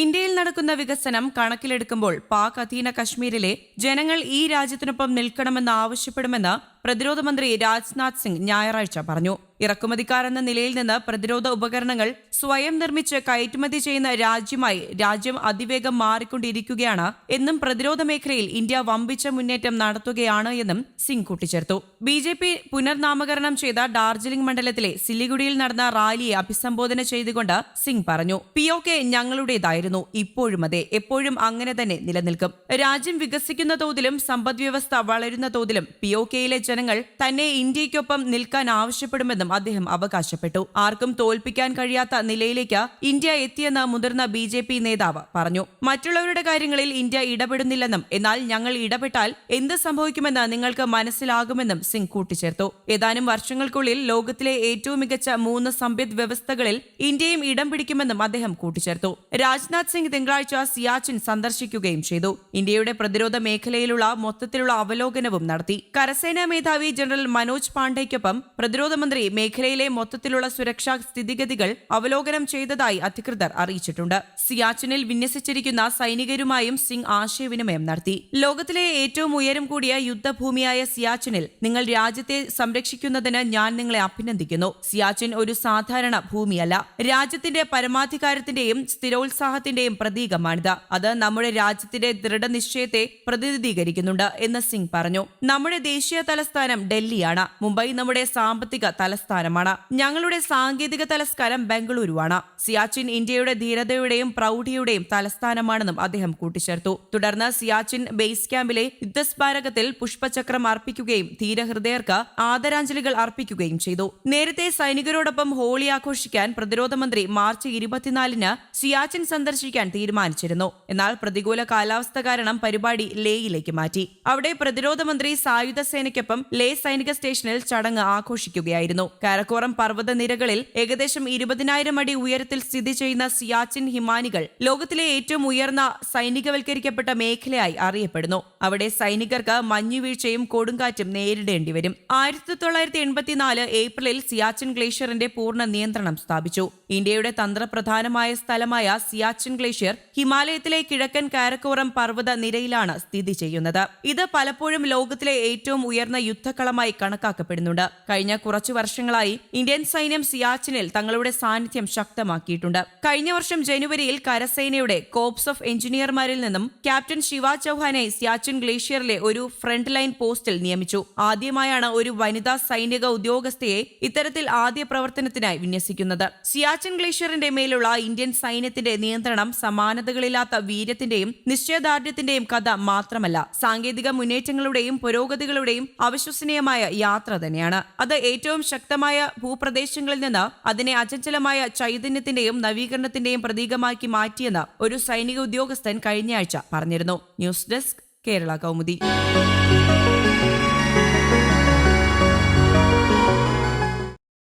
ഇന്ത്യയിൽ നടക്കുന്ന വികസനം കണക്കിലെടുക്കുമ്പോൾ പാക് അധീന കശ്മീരിലെ ജനങ്ങൾ ഈ രാജ്യത്തിനൊപ്പം നിൽക്കണമെന്ന് ആവശ്യപ്പെടുമെന്ന് പ്രതിരോധ മന്ത്രി രാജ്നാഥ് സിംഗ് ഞായറാഴ്ച പറഞ്ഞു. ഇറക്കുമതിക്കാർ എന്ന നിലയിൽ നിന്ന് പ്രതിരോധ ഉപകരണങ്ങൾ സ്വയം നിർമ്മിച്ച് കയറ്റുമതി ചെയ്യുന്ന രാജ്യമായി രാജ്യം അതിവേഗം മാറിക്കൊണ്ടിരിക്കുകയാണ് എന്നും പ്രതിരോധ മേഖലയിൽ ഇന്ത്യ വമ്പിച്ച മുന്നേറ്റം നടത്തുകയാണ് എന്നും സിംഗ് കൂട്ടിച്ചേർത്തു. ബി ജെ പി പുനർനാമകരണം ചെയ്ത ഡാർജിലിംഗ് മണ്ഡലത്തിലെ സിലിഗുഡിയിൽ നടന്ന റാലിയെ അഭിസംബോധന ചെയ്തുകൊണ്ട് സിംഗ് പറഞ്ഞു പി ഒ കെ ഞങ്ങളുടേതായിരുന്നു ഇപ്പോഴും അതെ എപ്പോഴും അങ്ങനെ തന്നെ നിലനിൽക്കും. രാജ്യം വികസിക്കുന്ന തോതിലും സമ്പദ്വ്യവസ്ഥ വളരുന്ന തോതിലും പി ഒ കെയിലെ ജനങ്ങൾ തന്നെ ഇന്ത്യയ്ക്കൊപ്പം നിൽക്കാൻ ആവശ്യപ്പെടുമെന്നും അദ്ദേഹം അവകാശപ്പെട്ടു. ആർക്കും തോൽപ്പിക്കാൻ കഴിയാത്ത നിലയിലേക്ക് ഇന്ത്യ എത്തിയെന്ന് മുതിർന്ന ബി ജെ പി നേതാവ് പറഞ്ഞു. മറ്റുള്ളവരുടെ കാര്യങ്ങളിൽ ഇന്ത്യ ഇടപെടുന്നില്ലെന്നും എന്നാൽ ഞങ്ങൾ ഇടപെട്ടാൽ എന്ത് സംഭവിക്കുമെന്ന് നിങ്ങൾക്ക് മനസ്സിലാകുമെന്നും സിംഗ് കൂട്ടിച്ചേർത്തു. ഏതാനും വർഷങ്ങൾക്കുള്ളിൽ ലോകത്തിലെ ഏറ്റവും മികച്ച മൂന്ന് സമ്പദ് വ്യവസ്ഥകളിൽ ഇന്ത്യയും ഇടം പിടിക്കുമെന്നും അദ്ദേഹം കൂട്ടിച്ചേർത്തു. രാജ്നാഥ് സിംഗ് തിങ്കളാഴ്ച സിയാച്ചിൻ സന്ദർശിക്കുകയും ചെയ്തു. ഇന്ത്യയുടെ പ്രതിരോധ മേഖലയിലുള്ള മൊത്തത്തിലുള്ള അവലോകനവും നടത്തി. കരസേനാ മേധാവി ജനറൽ മനോജ് പാണ്ഡെയ്ക്കൊപ്പം പ്രതിരോധ മന്ത്രി മേഖലയിലെ മൊത്തത്തിലുള്ള സുരക്ഷാ സ്ഥിതിഗതികൾ അവലോകനം ചെയ്തതായി അധികൃതർ അറിയിച്ചിട്ടുണ്ട്. സിയാച്ചിനിൽ വിന്യസിച്ചിരിക്കുന്ന സൈനികരുമായും സിംഗ് ആശയവിനിമയം നടത്തി. ലോകത്തിലെ ഏറ്റവും ഉയരം കൂടിയ യുദ്ധഭൂമിയായ സിയാച്ചിനിൽ നിങ്ങൾ രാജ്യത്തെ സംരക്ഷിക്കുന്നതിന് ഞാൻ നിങ്ങളെ അഭിനന്ദിക്കുന്നു. സിയാച്ചിൻ ഒരു സാധാരണ ഭൂമിയല്ല. രാജ്യത്തിന്റെ പരമാധികാരത്തിന്റെയും സ്ഥിരോത്സാഹത്തിന്റെയും പ്രതീകമാണിത്. അത് നമ്മുടെ രാജ്യത്തിന്റെ ദൃഢനിശ്ചയത്തെ പ്രതിനിധീകരിക്കുന്നുണ്ട് എന്ന് സിംഗ് പറഞ്ഞു. നമ്മുടെ ദേശീയ തലസ്ഥാനം ഡൽഹിയാണ്. മുംബൈ നമ്മുടെ സാമ്പത്തിക തലസ്ഥാനമാണ് ഞങ്ങളുടെ സാങ്കേതിക തലസ്ഥാനം ബംഗളൂരുവാണ്. സിയാച്ചിൻ ഇന്ത്യയുടെ ധീരതയുടെയും പ്രൗഢിയുടെയും തലസ്ഥാനമാണെന്നും അദ്ദേഹം കൂട്ടിച്ചേർത്തു. തുടർന്ന് സിയാച്ചിൻ ബേസ് ക്യാമ്പിലെ യുദ്ധസ്മാരകത്തിൽ പുഷ്പചക്രം അർപ്പിക്കുകയും ധീരഹൃദയർക്ക് ആദരാഞ്ജലികൾ അർപ്പിക്കുകയും ചെയ്തു. നേരത്തെ സൈനികരോടൊപ്പം ഹോളി ആഘോഷിക്കാൻ പ്രതിരോധ മന്ത്രി മാർച്ച് ഇരുപത്തിനാലിന് സിയാച്ചിൻ സന്ദർശിക്കാൻ തീരുമാനിച്ചിരുന്നു. എന്നാൽ പ്രതികൂല കാലാവസ്ഥ കാരണം പരിപാടി ലേയിലേക്ക് മാറ്റി. അവിടെ പ്രതിരോധ മന്ത്രി സായുധ സേനയ്ക്കൊപ്പം ലേ സൈനിക സ്റ്റേഷനിൽ ചടങ്ങ് ആഘോഷിക്കുകയായിരുന്നു. കാരക്കോറം പർവത നിരകളിൽ ഏകദേശം ഇരുപതിനായിരം അടി ഉയരത്തിൽ സ്ഥിതി ചെയ്യുന്ന സിയാച്ചിൻ ഹിമാനികൾ ലോകത്തിലെ ഏറ്റവും ഉയർന്ന സൈനികവൽക്കരിക്കപ്പെട്ട മേഖലയായി അറിയപ്പെടുന്നു. അവിടെ സൈനികർക്ക് മഞ്ഞുവീഴ്ചയും കൊടുങ്കാറ്റും നേരിടേണ്ടി വരും. ആയിരത്തി തൊള്ളായിരത്തി എൺപത്തിനാല് ഏപ്രിലിൽ സിയാച്ചിൻ ഗ്ലേഷ്യറിന്റെ പൂർണ നിയന്ത്രണം സ്ഥാപിച്ചു. ഇന്ത്യയുടെ തന്ത്രപ്രധാനമായ സ്ഥലമായ സിയാച്ചിൻ ഗ്ലേഷ്യർ ഹിമാലയത്തിലെ കിഴക്കൻ കാരക്കോറം പർവത നിരയിലാണ് സ്ഥിതി ചെയ്യുന്നത്. ഇത് പലപ്പോഴും ലോകത്തിലെ ഏറ്റവും ഉയർന്ന യുദ്ധക്കളമായി കണക്കാക്കപ്പെടുന്നുണ്ട്. കഴിഞ്ഞ കുറച്ചു വർഷങ്ങളായി ഇന്ത്യൻ സൈന്യം സിയാച്ചിനിൽ തങ്ങളുടെ സാന്നിധ്യം ശക്തമാക്കിയിട്ടുണ്ട്. കഴിഞ്ഞ വർഷം ജനുവരിയിൽ കരസേനയുടെ കോപ്സ് ഓഫ് എഞ്ചിനീയർമാരിൽ നിന്നും ക്യാപ്റ്റൻ ശിവ ചൌഹാനെ സിയാച്ചിൻ ഗ്ലേഷ്യറിലെ ഒരു ഫ്രണ്ട് ലൈൻ പോസ്റ്റിൽ നിയമിച്ചു. ആദ്യമായാണ് ഒരു വനിതാ സൈനിക ഉദ്യോഗസ്ഥയെ ഇത്തരത്തിൽ ആദ്യ പ്രവർത്തനത്തിനായി വിന്യസിക്കുന്നത്. സിയാച്ചിൻ ഗ്ലേഷ്യറിന്റെ മേലുള്ള ഇന്ത്യൻ സൈന്യത്തിന്റെ നിയന്ത്രണം സമാനതകളില്ലാത്ത വീര്യത്തിന്റെയും നിശ്ചയദാർഢ്യത്തിന്റെയും കഥ മാത്രമല്ല സാങ്കേതിക മുന്നേറ്റങ്ങളുടെയും പുരോഗതികളുടെയും അവിശ്വസനീയമായ യാത്ര തന്നെയാണ്. അത് ഏറ്റവും ശക്തമായ ഭൂപ്രദേശങ്ങളിൽ നിന്ന് അതിനെ അചഞ്ചലമായ ചൈതന്യത്തിന്റെയും നവീകരണത്തിന്റെയും പ്രതീകമാക്കി മാറ്റിയെന്ന് ഒരു സൈനിക ഉദ്യോഗസ്ഥൻ കഴിഞ്ഞയാഴ്ച പറഞ്ഞിരുന്നു. News desk Kerala Kaumudi.